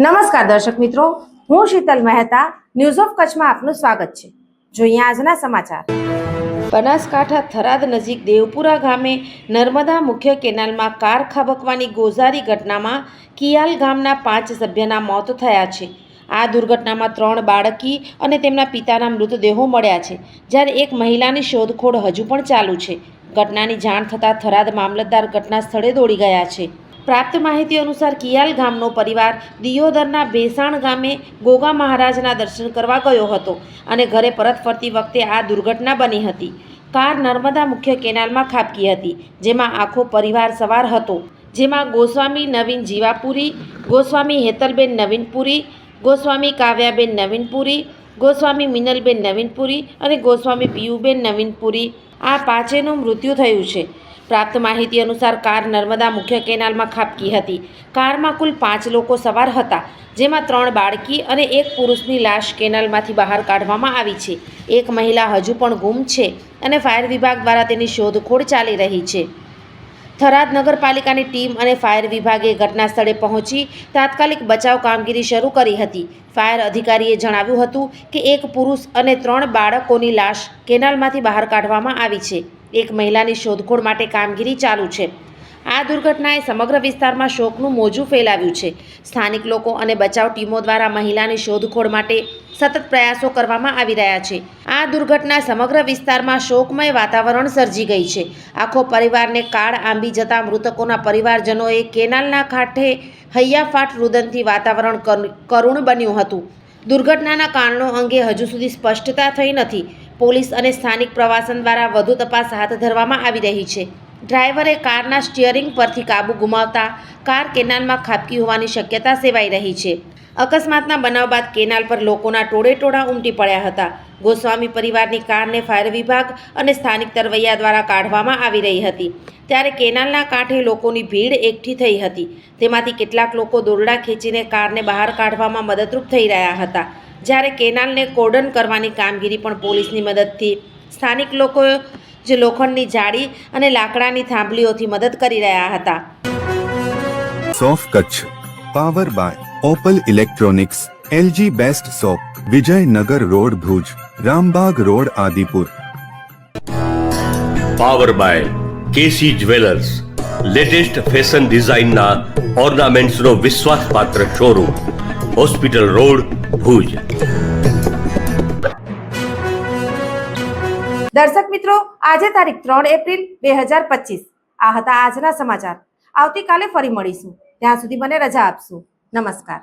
નમસ્કાર દર્શક મિત્રો, હું શીતલ મહેતા ન્યૂઝ ઓફ કચ્છમાં આપનું સ્વાગત છે. જોઈએ આજના સમાચાર. બનાસકાંઠા થરાદ નજીક દેવપુરા ગામે નર્મદા મુખ્ય કેનાલમાં કાર ખાબકવાની ગોઝારી ઘટનામાં કિયાલ ગામના પાંચ સભ્યના મોત થયા છે. આ દુર્ઘટનામાં ત્રણ બાળકી અને તેમના પિતાના મૃતદેહો મળ્યા છે, જ્યારે એક મહિલાની શોધખોળ હજુ પણ ચાલુ છે. ઘટનાની જાણ થતાં થરાદ મામલતદાર ઘટના સ્થળે દોડી ગયા છે. પ્રાપ્ત માહિતી અનુસાર કિયાલ ગામનો પરિવાર દિયોદરના ભેસાણ ગામે ગોગા મહારાજના દર્શન કરવા ગયો હતો અને ઘરે પરત ફરતી વખતે આ દુર્ઘટના બની હતી. કાર નર્મદા મુખ્ય કેનાલમાં ખાબકી હતી, જેમાં આખો પરિવાર સવાર હતો. જેમાં ગોસ્વામી નવીન જીવાપુરી, ગોસ્વામી હેતલબેન નવીનપુરી, ગોસ્વામી કાવ્યાબેન નવીનપુરી, ગોસ્વામી મિનલબેન નવીનપુરી અને ગોસ્વામી પિયુબેન નવીનપુરી. આ પાંચેનું મૃત્યુ થયું છે. પ્રાપ્ત માહિતી અનુસાર કાર નર્મદા મુખ્ય કેનાલમાં ખાબકી હતી. કારમાં કુલ પાંચ લોકો સવાર હતા, જેમાં ત્રણ બાળકી અને એક પુરુષની લાશ કેનાલમાંથી બહાર કાઢવામાં આવી છે. એક મહિલા હજુ પણ ગુમ છે અને ફાયર વિભાગ દ્વારા તેની શોધખોળ ચાલી રહી છે. થરાદ નગરપાલિકાની ટીમ અને ફાયર વિભાગે ઘટના સ્થળે પહોંચી તાત્કાલિક બચાવ કામગીરી શરૂ કરી હતી. ફાયર અધિકારીએ જણાવ્યું હતું કે એક પુરુષ અને ત્રણ બાળકોની લાશ કેનાલમાંથી બહાર કાઢવામાં આવી છે. એક મહિલાની શોધખોળ માટે કામગીરી ચાલુ છે. આ દુર્ઘટનાએ સમગ્ર વિસ્તારમાં શોકનું મોજું ફેલાવ્યું છે. સ્થાનિક લોકો અને બચાવ ટીમો દ્વારા મહિલાની શોધખોળ માટે સતત પ્રયાસો કરવામાં આવી રહ્યા છે. આ દુર્ઘટના સમગ્ર વિસ્તારમાં શોકમય વાતાવરણ સર્જી ગઈ છે. આખો પરિવારને કાળ આંબી જતા મૃતકોના પરિવારજનોએ કેનાલના કાંઠે હૈયાફાટ રુદનથી વાતાવરણ કરુણ બન્યું હતું. દુર્ઘટનાના કારણો અંગે હજુ સુધી સ્પષ્ટતા થઈ નથી. પોલીસ અને સ્થાનિક પ્રવાસન દ્વારા વધુ તપાસ હાથ ધરવામાં આવી રહી છે. ડ્રાઈવરે કારના સ્ટિયરિંગ પરથી કાબુ ગુમાવતા કાર કેનાલમાં ખાબકી હોવાની શક્યતા સેવાઈ રહી છે. અકસ્માતના બનાવ બાદ કેનાલ પર લોકોના ટોળેટોળા ઉમટી પડ્યા હતા. ગોસ્વામી પરિવારની કારને ફાયર વિભાગ અને સ્થાનિક તરવૈયા દ્વારા કાઢવામાં આવી રહી હતી. ત્યારે કેનાલના કાંઠે લોકોની ભીડ એકઠી થઈ હતી. તેમાંથી કેટલાક લોકો દોરડા ખેંચીને કારને બહાર કાઢવામાં મદદરૂપ થઈ રહ્યા હતા. જ્યારે કેનાલને કોર્ડન કરવાની કામગીરી પણ પોલીસની મદદથી સ્થાનિક લોકો જે લોખંડની જાળી અને લાકડાની થાંભલીઓથી મદદ કરી રહ્યા હતા. સોફ Kutch power by Opal electronics LG best shop Vijaynagar road Bhuj Rambag road Adipur. Power by KC jewellers latest fashion ડિઝાઇનના ઓર્નામેન્ટ્સનો વિશ્વાસપાત્ર શોરૂમ હોસ્પિટલ રોડ ભુજ. દર્શક મિત્રો, આજે તારીખ ત્રણ એપ્રિલ બે હજાર પચીસ. આ હતા આજના સમાચાર. આવતીકાલે ફરી મળીશું. ત્યાં સુધી મને રજા આપશું. નમસ્કાર.